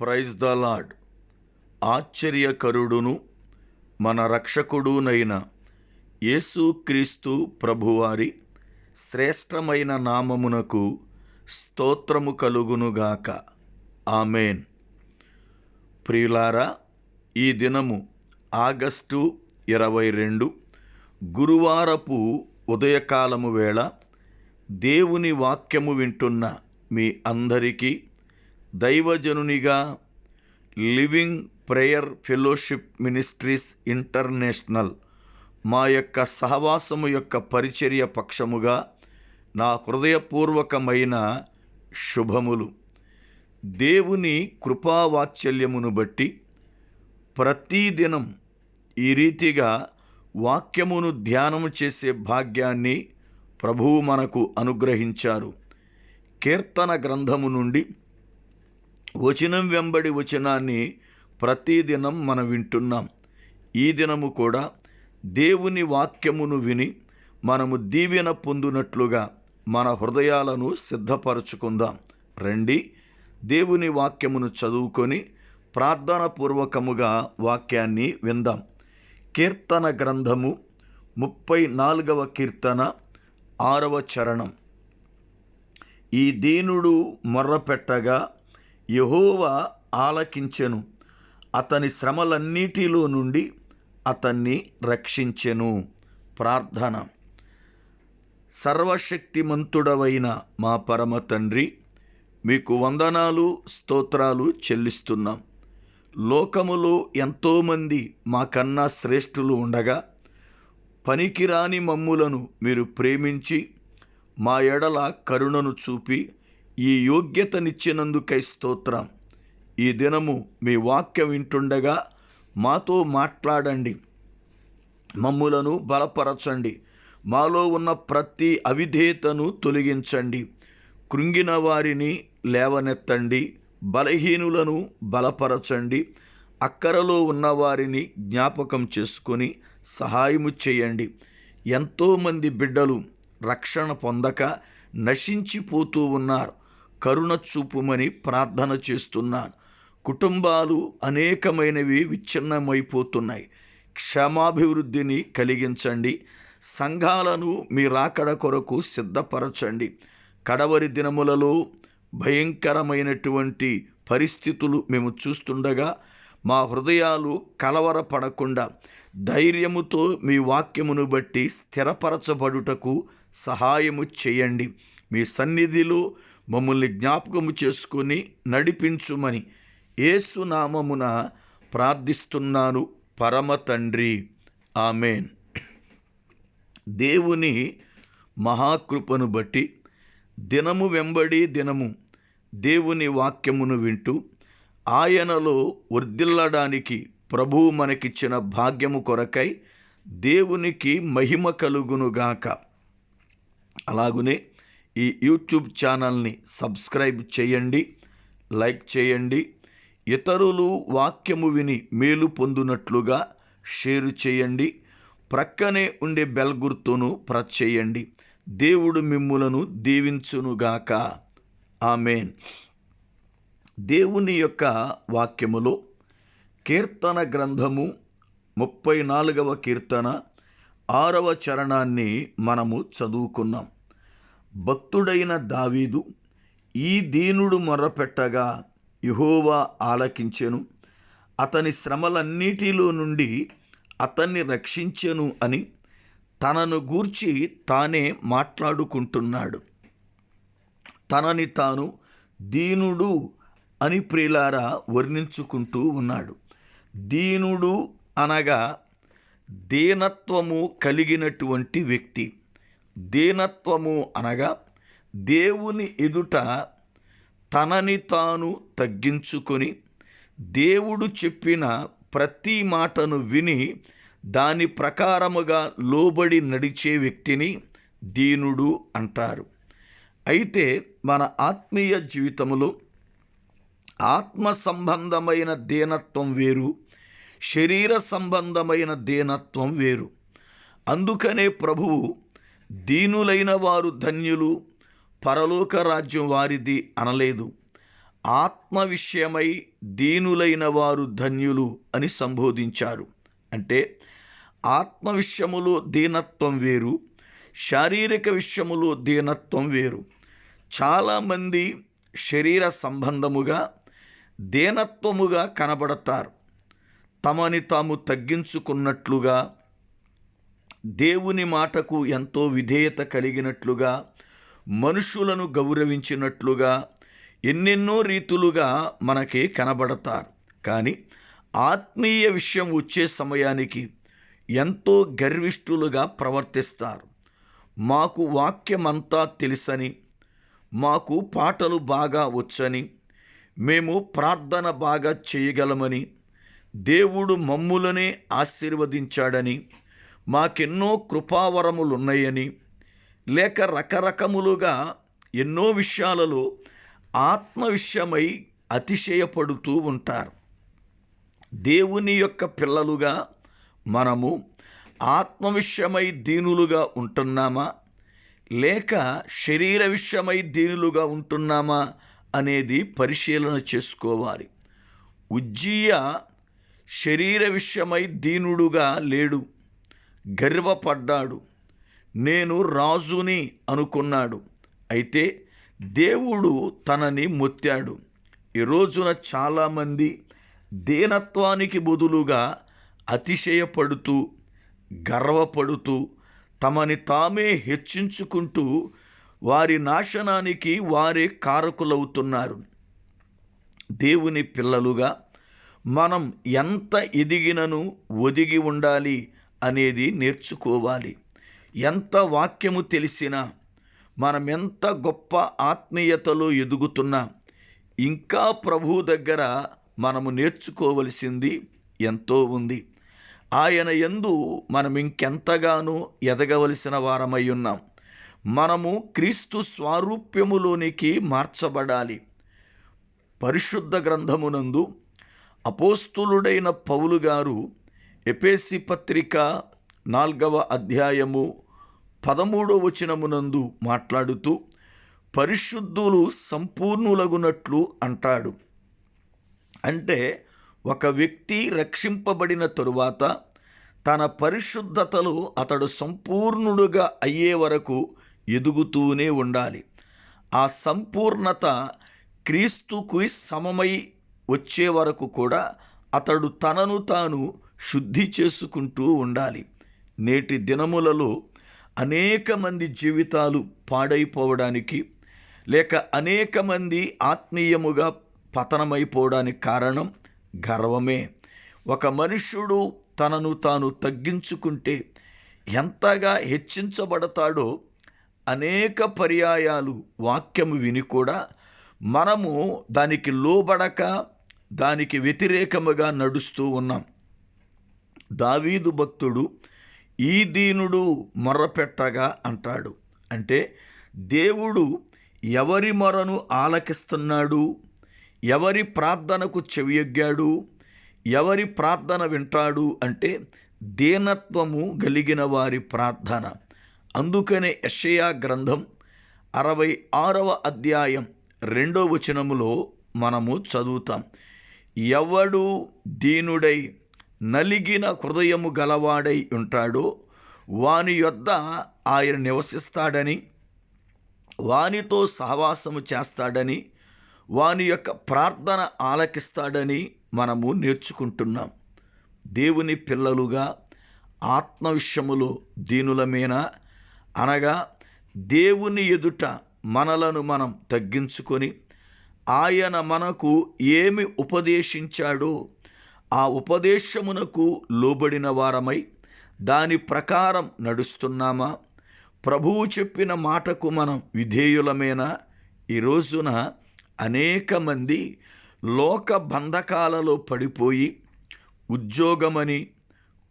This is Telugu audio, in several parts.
ప్రైజ్ ద లాడ్ ఆశ్చర్యకరుడును మన రక్షకుడునైన యేసుక్రీస్తు ప్రభువారి శ్రేష్టమైన నామమునకు స్తోత్రము కలుగునుగాక ఆమెన్. ప్రియులారా ఈ దినము ఆగస్టు ఇరవై రెండు గురువారపు ఉదయకాలము వేళ దేవుని వాక్యము వింటున్న మీ అందరికీ దైవజనునిగా living prayer fellowship ministries international మా యొక్క సహవాసము యొక్క పరిచర్య పక్షముగా నా హృదయపూర్వకమైన శుభములు. దేవుని కృపావాత్సల్యమును బట్టి ప్రతిదినం ఈ రీతిగా వాక్యమును ధ్యానము చేసే భాగ్యాన్ని ప్రభువు మనకు అనుగ్రహించారు. కీర్తన గ్రంథము నుండి వచనం వెంబడి వచనాన్ని ప్రతిదినం మనం వింటున్నాం. ఈ దినము కూడా దేవుని వాక్యమును విని మనము దీవెన పొందునట్లుగా మన హృదయాలను సిద్ధపరచుకుందాం. రండి దేవుని వాక్యమును చదువుకొని ప్రార్థనపూర్వకముగా వాక్యాన్ని విందాం. కీర్తన గ్రంథము ముప్పై నాలుగవ కీర్తన ఆరవ చరణం. ఈ దీనుడు మొర్రపెట్టగా యహోవా ఆలకించెను. అతని శ్రమలన్నిటిలో నుండి అతన్ని రక్షించెను. ప్రార్థన. సర్వశక్తిమంతుడవైన మా పరమ తండ్రి మీకు వందనాలు స్తోత్రాలు చెల్లిస్తున్నాం. లోకములో ఎంతోమంది మాకన్నా శ్రేష్ఠులు ఉండగా పనికిరాని మమ్ములను మీరు ప్రేమించి మా ఎడల కరుణను చూపి ఈ యోగ్యతనిచ్చినందుకై స్తోత్రం. ఈ దినము మీ వాక్యం వింటుండగా మాతో మాట్లాడండి. మమ్ములను బలపరచండి. మాలో ఉన్న ప్రతి అవిధేయతను తొలగించండి. కృంగిన వారిని లేవనెత్తండి. బలహీనులను బలపరచండి. అక్కరలో ఉన్నవారిని జ్ఞాపకం చేసుకొని సహాయము చేయండి. ఎంతోమంది బిడ్డలు రక్షణ పొందక నశించిపోతూ ఉన్నారు. కరుణ చూపుమని ప్రార్థన చేస్తున్నాను. కుటుంబాలు అనేకమైనవి విచ్ఛిన్నమైపోతున్నాయి. క్షమాభివృద్ధిని కలిగించండి. సంఘాలను మీ రాకడ కొరకు సిద్ధపరచండి. కడవరి దినములలో భయంకరమైనటువంటి పరిస్థితులు మేము చూస్తుండగా మా హృదయాలు కలవరపడకుండా ధైర్యముతో మీ వాక్యమును బట్టి స్థిరపరచబడుటకు సహాయము చేయండి. మీ సన్నిధిలో మమ్మల్ని జ్ఞాపకము చేసుకొని నడిపించుమని ఏసునామమున ప్రార్థిస్తున్నాను. పరమ తండ్రి. ఆమెన్. దేవుని మహాకృపను బట్టి దినము వెంబడి దినము దేవుని వాక్యమును వింటూ ఆయనలో వర్ధిల్లడానికి ప్రభువు మనకిచ్చిన భాగ్యము కొరకై దేవునికి మహిమ కలుగునుగాక. అలాగునే ఈ యూట్యూబ్ ఛానల్ని సబ్స్క్రైబ్ చేయండి లైక్ చేయండి ఇతరులు వాక్యము విని మేలు పొందునట్లుగా షేర్ చేయండి ప్రక్కనే ఉండే బెల్ గుర్తును ప్రెస్ చేయండి. దేవుడు మిమ్ములను దీవించునుగాక. ఆమెన్. దేవుని యొక్క వాక్యములో కీర్తన గ్రంథము ముప్పై నాలుగవ కీర్తన ఆరవ చరణాన్ని మనము చదువుకున్నాం. భక్తుడైన దావీదు ఈ దీనుడు మొర్రపెట్టగా యహోవా ఆలకించెను అతని శ్రమలన్నిటిలో నుండి అతన్ని రక్షించెను అని తనను గూర్చి తానే మాట్లాడుకుంటున్నాడు. తనని తాను దీనుడు అని ప్రియులారా వర్ణించుకుంటూ ఉన్నాడు. దీనుడు అనగా దీనత్వము కలిగినటువంటి వ్యక్తి. దీనత్వము అనగా దేవుని ఎదుట తనని తాను తగ్గించుకొని దేవుడు చెప్పిన ప్రతి మాటను విని దాని ప్రకారముగా లోబడి నడిచే వ్యక్తిని దీనుడు అంటారు. అయితే మన ఆత్మీయ జీవితంలో ఆత్మ సంబంధమైన దీనత్వం వేరు శరీర సంబంధమైన దీనత్వం వేరు. అందుకనే ప్రభువు దీనులైన వారు ధన్యులు పరలోక రాజ్యం వారిది అనలేదు. ఆత్మ విషయమై దీనులైన వారు ధన్యులు అని సంబోధించారు. అంటే ఆత్మ విషయములో దీనత్వం వేరు శారీరక విషయములో దీనత్వం వేరు. చాలామంది శరీర సంబంధముగా దీనత్వముగా కనబడతారు. తమని తాము తగ్గించుకున్నట్లుగా దేవుని మాటకు ఎంతో విధేయత కలిగినట్లుగా మనుషులను గౌరవించినట్లుగా ఎన్నెన్నో రీతులుగా మనకి కనబడతారు. కానీ ఆత్మీయ విషయం వచ్చే సమయానికి ఎంతో గర్విష్ఠులుగా ప్రవర్తిస్తారు. మాకు వాక్యమంతా తెలుసని మాకు పాటలు బాగా వచ్చని మేము ప్రార్థన బాగా చేయగలమని దేవుడు మమ్ములనే ఆశీర్వదించాడని మాకెన్నో కృపావరములున్నాయని లేక రకరకములుగా ఎన్నో విషయాలలో ఆత్మ విషయమై అతిశయపడుతూ ఉంటారు. దేవుని యొక్క పిల్లలుగా మనము ఆత్మ విషయమై దీనులుగా ఉంటున్నామా? లేక శరీర విషయమై దీనులుగా ఉంటున్నామా అనేది పరిశీలన చేసుకోవాలి. ఉజ్జీయ శరీర విషయమై దీనుడుగా లేడు. గర్వపడ్డాడు. నేను రాజుని అనుకున్నాడు. అయితే దేవుడు తనని మొత్తాడు. ఈ రోజున చాలామంది దీనత్వానికి బదులుగా అతిశయపడుతూ గర్వపడుతూ తమని తామే హెచ్చించుకుంటూ వారి నాశనానికి వారే కారకులవుతున్నారు. దేవుని పిల్లలుగా మనం ఎంత ఎదిగినను ఒదిగి ఉండాలి అనేది నేర్చుకోవాలి. ఎంత వాక్యము తెలిసినా మనం ఎంత గొప్ప ఆత్మీయతలో ఎదుగుతున్నా ఇంకా ప్రభు దగ్గర మనము నేర్చుకోవలసింది ఎంతో ఉంది. ఆయన యందు మనం ఇంకెంతగానో ఎదగవలసిన వారమై ఉన్నాం. మనము క్రీస్తు స్వారూప్యములోనికి మార్చబడాలి. పరిశుద్ధ గ్రంథమునందు అపోస్తులుడైన పౌలు గారు ఎపేసి పత్రిక నాల్గవ అధ్యాయము పదమూడవ వచనమునందు మాట్లాడుతూ పరిశుద్ధులు సంపూర్ణులగునట్లు అంటాడు. అంటే ఒక వ్యక్తి రక్షింపబడిన తరువాత తన పరిశుద్ధతలో అతడు సంపూర్ణుడుగా అయ్యే వరకు ఎదుగుతూనే ఉండాలి. ఆ సంపూర్ణత క్రీస్తుకు సమమై వచ్చే వరకు కూడా అతడు తనను తాను శుద్ధి చేసుకుంటూ ఉండాలి. నేటి దినములలో అనేక మంది జీవితాలు పాడైపోవడానికి లేక అనేక మంది ఆత్మీయముగా పతనమైపోవడానికి కారణం గర్వమే. ఒక మనుష్యుడు తనను తాను తగ్గించుకుంటే ఎంతగా హెచ్చించబడతాడో అనేక పర్యాయాలు వాక్యము విని కూడా మనము దానికి లోబడక దానికి వ్యతిరేకముగా నడుస్తూ ఉన్నాం. దావీదు భక్తుడు ఈ దీనుడు మొర్రపెట్టగా అంటాడు. అంటే దేవుడు ఎవరి మొరను ఆలకిస్తున్నాడు? ఎవరి ప్రార్థనకు చెవియొగ్గాడు ఎవరి ప్రార్థన వింటాడు? అంటే దీనత్వము కలిగిన వారి ప్రార్థన. అందుకనే యషయా గ్రంథం అరవై ఆరవ అధ్యాయం రెండో వచనములో మనము చదువుతాం. ఎవడు దీనుడై నలిగిన హృదయము గలవాడై ఉంటాడో. వాని యొద్ద ఆయన నివసిస్తాడని వానితో సహవాసము చేస్తాడని వాని యొక్క ప్రార్థన ఆలకిస్తాడని మనము నేర్చుకుంటున్నాం. దేవుని పిల్లలుగా ఆత్మ విషయములో దీనులమేనా అనగా దేవుని ఎదుట మనలను మనం తగ్గించుకొని ఆయన మనకు ఏమి ఉపదేశించాడో ఆ ఉపదేశమునకు లోబడిన వారమై దాని ప్రకారం నడుస్తున్నామా? ప్రభువు చెప్పిన మాటకు మనం విధేయులమేనా? ఈ రోజున అనేక మంది లోక బంధకాలలో పడిపోయి ఉద్యోగమని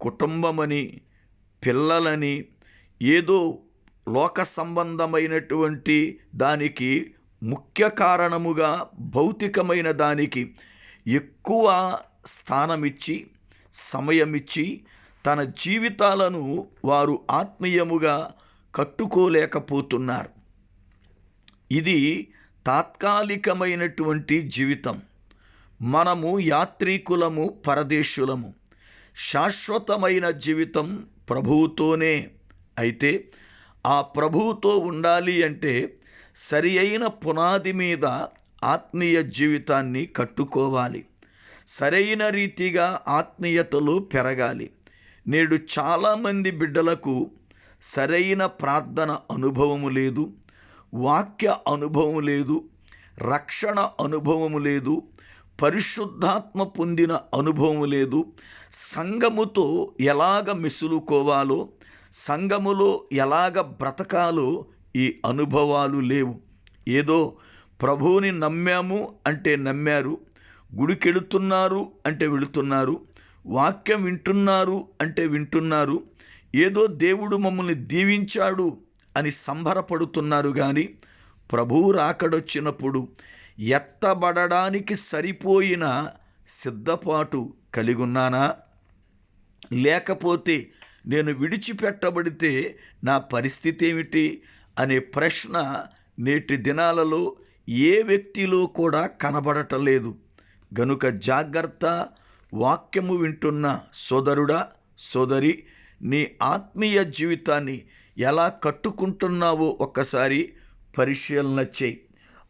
కుటుంబమని పిల్లలని ఏదో లోక సంబంధమైనటువంటి దానికి ముఖ్య కారణముగా భౌతికమైన దానికి ఎక్కువ స్థానమిచ్చి సమయమిచ్చి తన జీవితాలను వారు ఆత్మీయముగా కట్టుకోలేకపోతున్నారు. ఇది తాత్కాలికమైనటువంటి జీవితం. మనము యాత్రికులము పరదేశులము. శాశ్వతమైన జీవితం ప్రభువుతోనే. అయితే ఆ ప్రభువుతో ఉండాలి అంటే సరి అయిన పునాది మీద ఆత్మీయ జీవితాన్ని కట్టుకోవాలి. సరైన రీతిగా ఆత్మీయతలు పెరగాలి. నేడు చాలామంది బిడ్డలకు సరైన ప్రార్థన అనుభవము లేదు వాక్య అనుభవం లేదు రక్షణ అనుభవము లేదు పరిశుద్ధాత్మ పొందిన అనుభవం లేదు. సంఘముతో ఎలాగ మిసులుకోవాలో సంఘములో ఎలాగ బ్రతకాలో ఈ అనుభవాలు లేవు. ఏదో ప్రభువుని నమ్మాము అంటే నమ్మారు గుడికెడుతున్నారు అంటే వెళుతున్నారు వాక్యం వింటున్నారు అంటే వింటున్నారు ఏదో దేవుడు మమ్మల్ని దీవించాడు అని సంబరపడుతున్నారు కానీ ప్రభువు రాకడొచ్చినప్పుడు ఎత్తబడడానికి సరిపోయిన సిద్ధపాటు కలిగి ఉన్నానా లేకపోతే నేను విడిచిపెట్టబడితే నా పరిస్థితి ఏమిటి అనే ప్రశ్న నేటి దినాలలో ఏ వ్యక్తిలో కూడా కనబడటలేదు. గనుక జాగ్రత్త వాక్యము వింటున్న సోదరుడా సోదరి నీ ఆత్మీయ జీవితాన్ని ఎలా కట్టుకుంటున్నావో ఒక్కసారి పరిశీలన చేయి.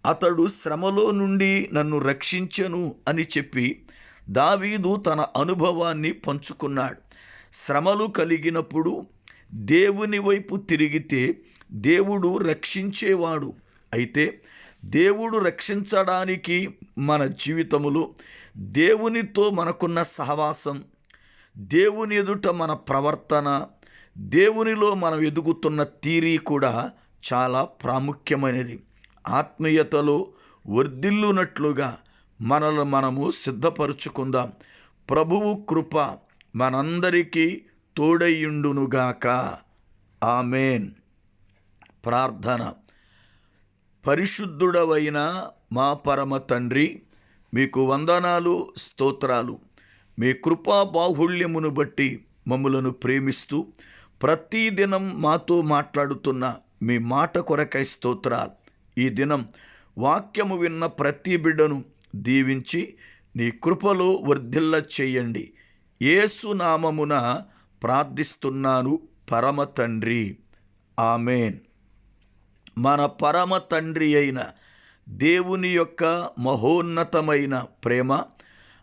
అతడు శ్రమలో నుండి నన్ను రక్షించను అని చెప్పి దావీదు తన అనుభవాన్ని పంచుకున్నాడు. శ్రమలు కలిగినప్పుడు దేవుని వైపు తిరిగితే దేవుడు రక్షించేవాడు. అయితే దేవుడు రక్షించడానికి మన జీవితములో దేవునితో మనకున్న సహవాసం దేవుని ఎదుట మన ప్రవర్తన దేవునిలో మనం ఎదుగుతున్న తీరీ కూడా చాలా ప్రాముఖ్యమైనది. ఆత్మీయతలో వర్ధిల్లునట్లుగా మనల్ని మనము సిద్ధపరుచుకుందాం. ప్రభువు కృప మనందరికీ తోడయ్యుండునుగాక. ఆమెన్. ప్రార్థన. పరిశుద్ధుడవైన మా పరమ తండ్రి మీకు వందనాలు స్తోత్రాలు. మీ కృపా బాహుళ్యమును బట్టి మమ్ములను ప్రేమిస్తూ ప్రతిదినం మాతో మాట్లాడుతున్న మీ మాట కొరకై స్తోత్రాలు. ఈ దినం వాక్యము విన్న ప్రతి బిడ్డను దీవించి నీ కృపలో వర్ధిల్ల చేయండి. ఏసునామమున ప్రార్థిస్తున్నాను పరమ తండ్రి. ఆమెన్. మన పరమ తండ్రి అయిన దేవుని యొక్క మహోన్నతమైన ప్రేమ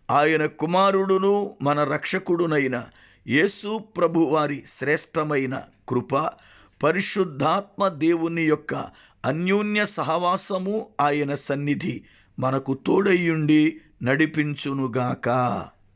ఆయన కుమారుడును మన రక్షకుడునైన యేసు ప్రభు వారి శ్రేష్టమైన కృప పరిశుద్ధాత్మ దేవుని యొక్క అన్యోన్య సహవాసము ఆయన సన్నిధి మనకు తోడయ్యుండి నడిపించునుగాక.